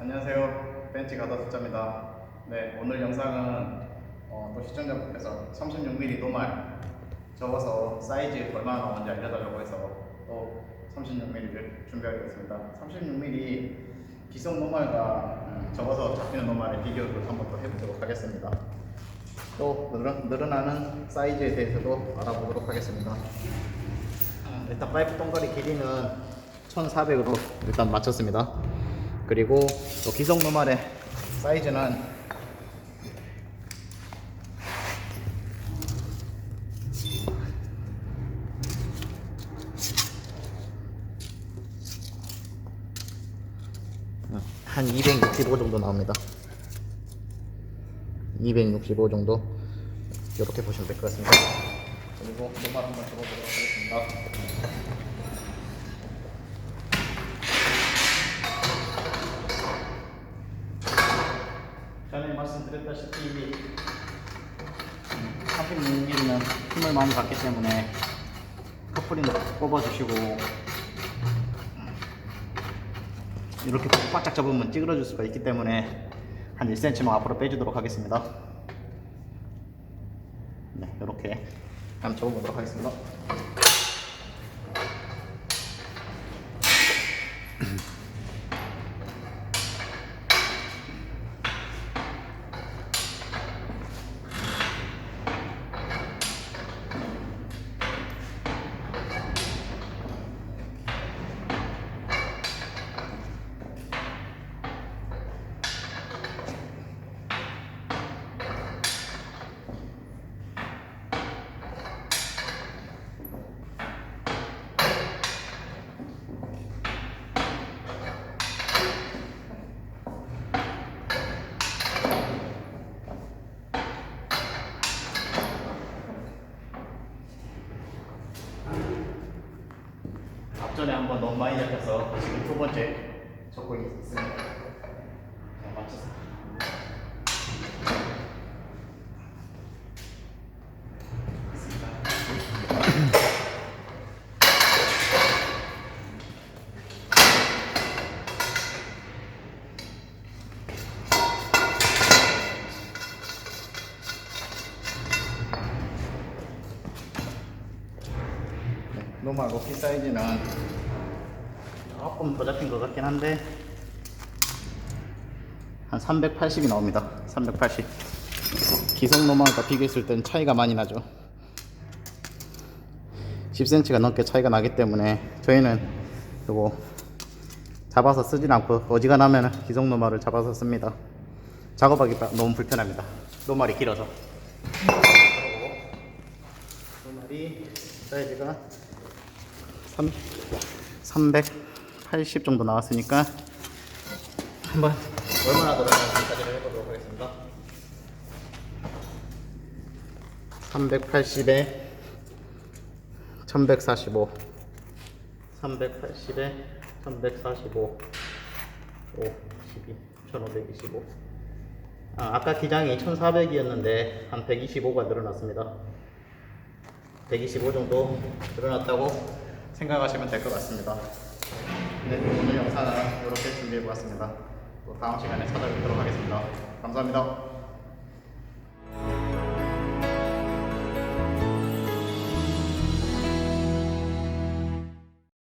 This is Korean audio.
10cm 가다 숫자입니다. 네, 오늘 영상은 어, 또 시청자분께서 36mm 노말 접어서 사이즈 얼마나 나오는지 알려달라고 해서 또 36mm를 준비하겠습니다. 36mm 기성 노말과 음, 접어서 잡히는 노말의 비교를 한번 또 해보도록 하겠습니다. 또 늘어, 늘어나는 사이즈에 대해서도 알아보도록 하겠습니다. 음, 일단 파이프 동거리 길이는 1400으로 일단 맞췄습니다. 그리고 또 기성 노말의 사이즈는 한 265 정도 나옵니다. 265 정도 이렇게 보시면 될 것 같습니다. 그리고 노말 한번 접어보도록 하겠습니다. 전에 말씀드렸다시피 36mm는 힘을 많이 받기 때문에 커플링 뽑아주시고 이렇게 바짝 접으면 찌그러질 수가 있기 때문에 한 1cm만 앞으로 빼주도록 하겠습니다. 네, 이렇게 한번 접어보도록 하겠습니다. 앞전에 한번 너무 많이 잡혀서 지금 두 번째 접고 있습니다. 자, 맞췄습니다. 네, 노멀 로키 사이즈는 조금 더 잡힌 것 같긴 한데 한 380이 나옵니다. 380. 기성 노멀과 비교했을 땐 차이가 많이 나죠. 10cm가 넘게 차이가 나기 때문에 저희는 이거 잡아서 쓰진 않고 어지간하면 기성 노멀을 잡아서 씁니다. 작업하기 너무 불편합니다. 노멀이 길어서. 노멀이 사이즈가 3, 380 정도 나왔으니까 한번 얼마나 들어가는지 사진을 해보도록 하겠습니다. 380에 1145 380에 1145 5, 12, 1525 아, 아까 기장이 1400이었는데 한 125가 늘어났습니다. 125 정도 늘어났다고 생각하시면 될 것 같습니다. 네, 오늘 영상은 이렇게 준비해 보았습니다. 또 다음 시간에 찾아뵙도록 하겠습니다. 감사합니다.